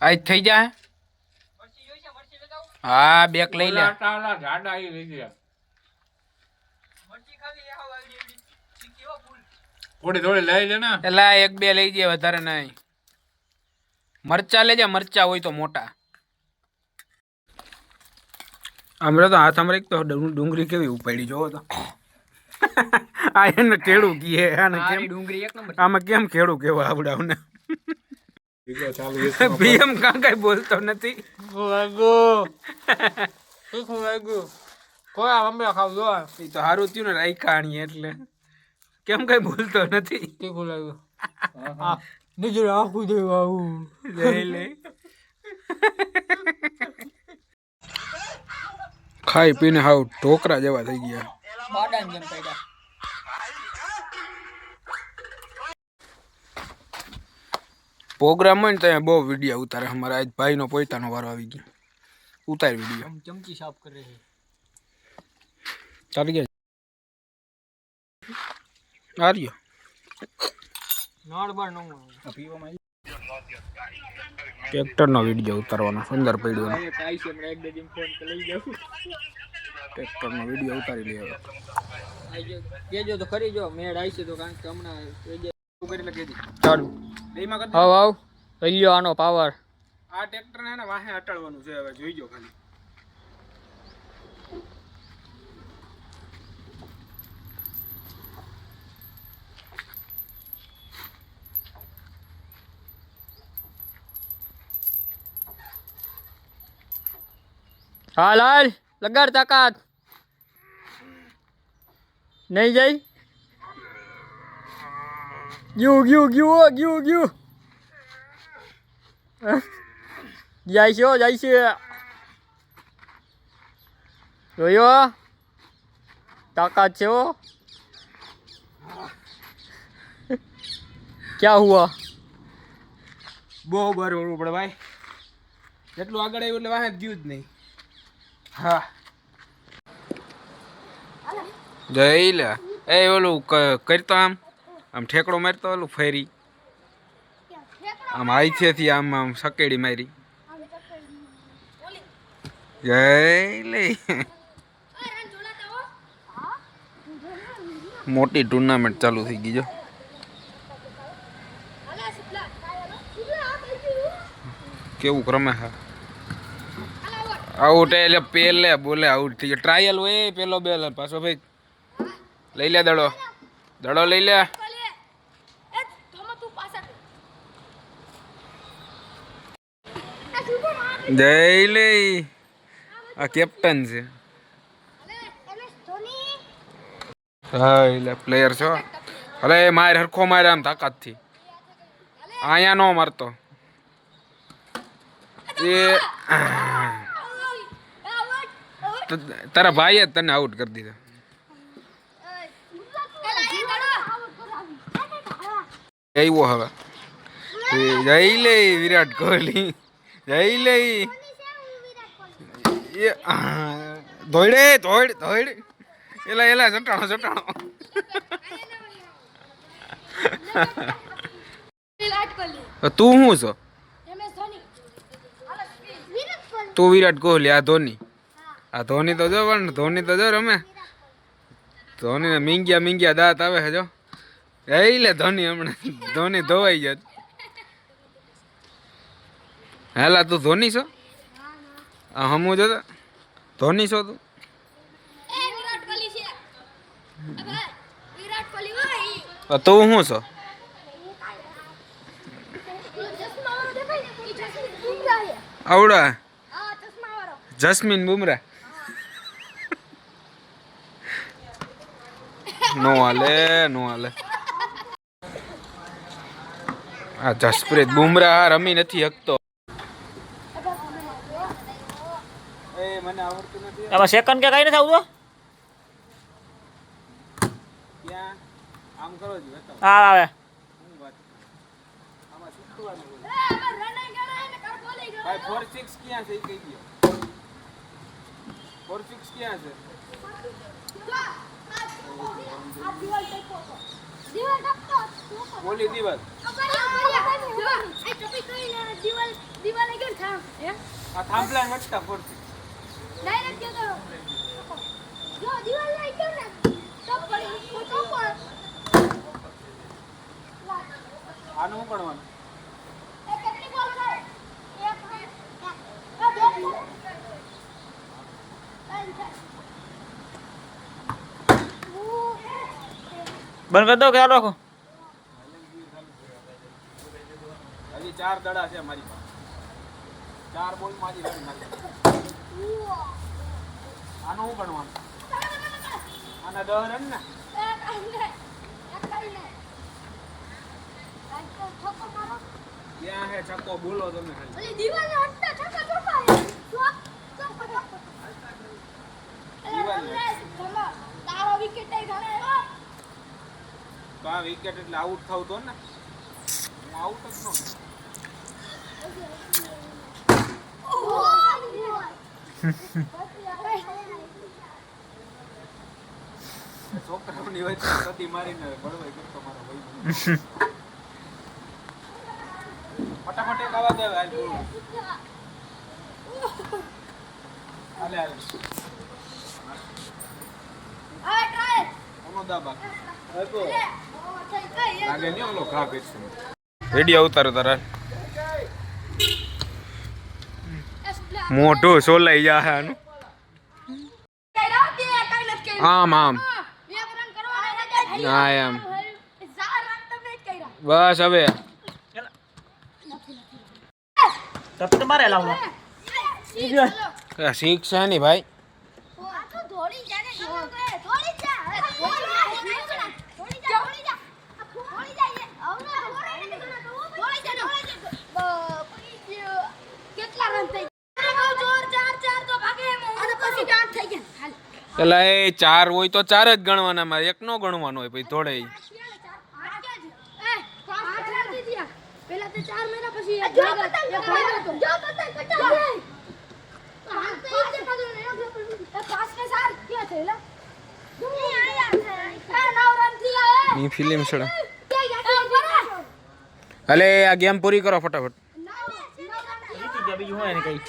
આજ થઈ જાય? હા બેક લઈ લે. થોડી થોડી લઈ લે ને. એલા એક બે લઈ જાય વધારે નહીં. મરચા લેજે મરચા હોય તો મોટા. હમણાં તો હાથ હમણાં તો ડુંગળી કેવી ઉપાડી જોવો તો. આ એને કેળું કીએ આને કેમ? ડુંગળી એક નંબર. આમાં કેમ ખેડું કેવા આવડાવને ચાલુ પીએમ કાં કઈ બોલતો નથી. લાગુ? શું લાગુ? કોઈ આ મમ્મી ખાવ જો એ તો સારું થયું ને રાઈ કાણી એટલે. કેમ કઈ બોલતો નથી? તીખું લાગ્યું નજર આખું દેવા આવું. લઈ લે. ખાઈ પીને હાવ ઢોકરા જેવા થઈ ગયા. પ્રોગ્રામ હોય ને ત્યાં બહુ વીડિયો ઉતારે. અમારા આજ ભાઈનો પોતાનો વારો આવી ગયો. ઉતાર વીડિયો ચમચી સાફ કરે છે. ચાલી ગયા આર્યો. નળ બાર નો ટ્રેક્ટરનો વીડિયો ઉતારવાનો સુંદર પડ્યો ટ્રેક્ટરનો વીડિયો ઉતારી લેવો કેજો તો ખરી જો મેળ આવી છે તો કારણ કે હમણાં ચાલુ. હાવ હાવ. આનો પાવર. આ ટ્રેક્ટર ને વાહે અટાડવાનું છે હવે જોઈજો ખાલી. હા લાલ લગાડ તાકાત. નહીં જાય ગયું ગયું ગયું ગયું ગયું જાય છે જાય છે જોયો તાકાત છે ક્યાં હુઆ બહુ બર ઓળવું પડે ભાઈ. જેટલું આગળ આવ્યું એટલે વાહે ગયું જ નહીં. હા. જઈ લે. એ ઓલું કરતા કરતો આમ. આમ ઠેકડો મારતો ઓલું ફેરી. આમ આઈથેથી આમ આમ સકેડી મારી. જય લે. મોટી ટુર્નામેન્ટ ચાલુ થઈ ગઈ જો. કેવું ક્રમે હા? આઉટ એટલે પેલે બોલે આઉટ થઈ ગયો. ટ્રાયલ હોય પેલો બેલ પાછો ભાઈ. લઈ લે દડો. દડો લઈ લે. જઈ લે આ કેપ્ટન છે. હા, એટલે પ્લેયર છો. અરે માર હરખો મારે આમ તાકાતથી. અહીંયા નો મારતો. એ તારા ભાઈએ જ તને આઉટ કરી દીધા. આવ્યો હવે. જઈ લે, વિરાટ કોહલી. જઈ લે એ આ, ધોઈડે ધોઈડ ધોઈડ. એલા એલા ચટાણો જટાણો. તું શું છો? તું વિરાટ કોહલી આ ધોની. આ ધોની તો જો પણ ધોની તો જો રમે. ધોની ને મીંગ્યા મીંગ્યા દાંત આવે છે જો. એ લે ધોની હમણાં. ધોની ધોવાઈ જાય હેલા તું ધોની છો? આ હમું જો ધોની છો તું? તું શું છો? આવડા જસ્મીન બુમરા. નો હાલે નો હાલે. આ જસપ્રીત બુમરાહ રમી નથી શકતો. નથી સેકન્ડ કે કઈ નથી આવતું આમ હા આવે શું વાત આમાં શીખવાનું હોય. ભાઈ ફોર સિક્સ આનું શું કરવાનું એ કેટલી બોલ છે એક આ બે ત્રણ ચાર. ઉ. બંધ કરી દો કે રાખો હજી ચાર દડા છે મારી પાસે ચાર બોલ મારી. આનું શું કરવાનું આના દહ રન ને. ક્યાં હે છક્કો બોલો તમે ખાલી. ઓલી દિવાલને હટતા છક્કા ગમે. તારો વિકેટ ગણે હો તો આ વિકેટ એટલે આઉટ થાવ તો ને? હું આઉટ જ ન છોકરાઓની વચ્ચે મારીને બળવાઈ કરતો મારો ભાઈ ફટાફટ એક આવા દે હાલ. હાલે. હાલે ઓનો દા બાકી લાગે નહીં ઓલો ઘા પેટશે વીડિયો ઉતારો તારા. મોઢું સોલાઈ જાય આનું આમ આમ. હા એમ. બસ હવે. શીખ છે નહીં ભાઈ કેટલા રન થઈ ગયા જોર ચાર ચાર તો ભાગે અને પછી આઠ થઈ ગયા પેલા એ ચાર હોય તો ચાર જ ગણવાના મારે એક નો ગણવાનો હોય પછી થોડે ફિલ્મ છે ક્યાં ગયા? એ બરાબર. અલે આ ગેમ પૂરી કરો ફટાફટ બીજું હોય ને કઈ